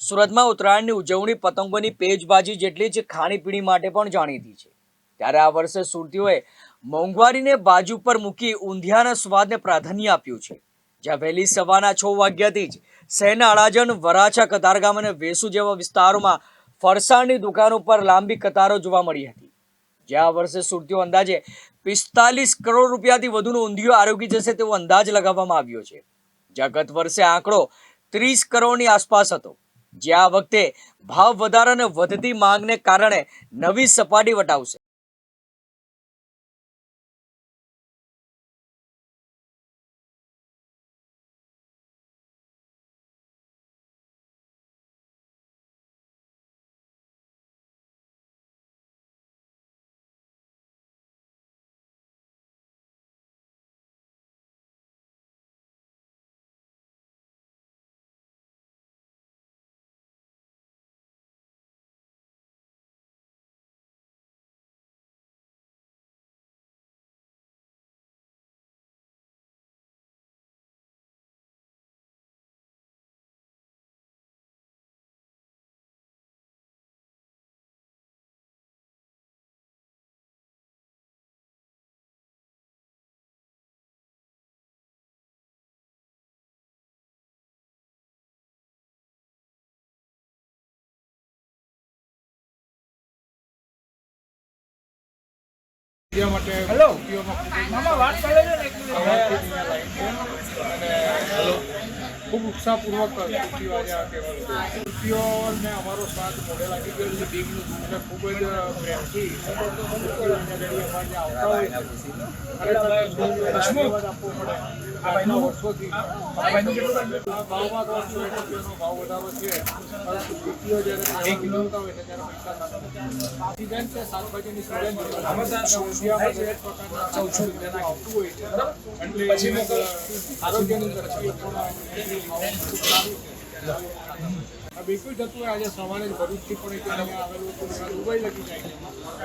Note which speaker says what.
Speaker 1: સુરતમાં ઉત્તરાયણની ઉજવણી પતંગોની પેજબાજી જેટલી જ ખાણીપીણી માટે પણ જાણીતી છે. ત્યારે આ વર્ષે સુરતીઓએ મોંઘવારીને બાજુ પર મૂકી ઊંધિયાના સ્વાદને પ્રાધાન્ય આપ્યું છે. જ્યાં વહેલી સવારના છ વાગ્યાથી જ શહેરના અડાજણ, વરાછા, કતારગામ અને વેસુ જેવા વિસ્તારોમાં ફરસાણની દુકાનો પર લાંબી કતારો જોવા મળી હતી. જ્યાં આ વર્ષે સુરતીઓ અંદાજે પિસ્તાલીસ કરોડ રૂપિયાથી વધુનું ઊંધિયું આરોગી જશે તેવો અંદાજ લગાવવામાં આવ્યો છે. જ્યાં ગત વર્ષે આંકડો ત્રીસ કરોડની આસપાસ હતો. જ્યાં આ વખતે ભાવ વધારાને વધતી માંગને કારણે નવી સપાટી વટાવશે.
Speaker 2: ઊંધિયા માટે
Speaker 3: હેલો. મામા વાત કરી લેજો ને એક મિનિટ.
Speaker 2: ખૂબ ઉત્સાહપૂર્વક આજે આ અમારો સ્વાદ મોઢે લાગી ગયો છે દીકનું અને ખૂબ જ પ્રેમથી આવતા હોય ખરેખર વર્ષોથી. ભાવમાં તો સો રૂપિયાનો ભાવ વધારો છે. પરંતુ સુરતીઓ જ્યારે તહેવાર હોય ત્યારે પૈસા સિઝન છે શાકભાજીની સિઝન છે. અને પ્રકારના આવતું હોય છે. એટલે આરોગ્યની દ્રષ્ટિએ પણ બિલકુલ જતું આજે સવારે ભરૂચથી પણ આવેલું દુબઈ લગી જાય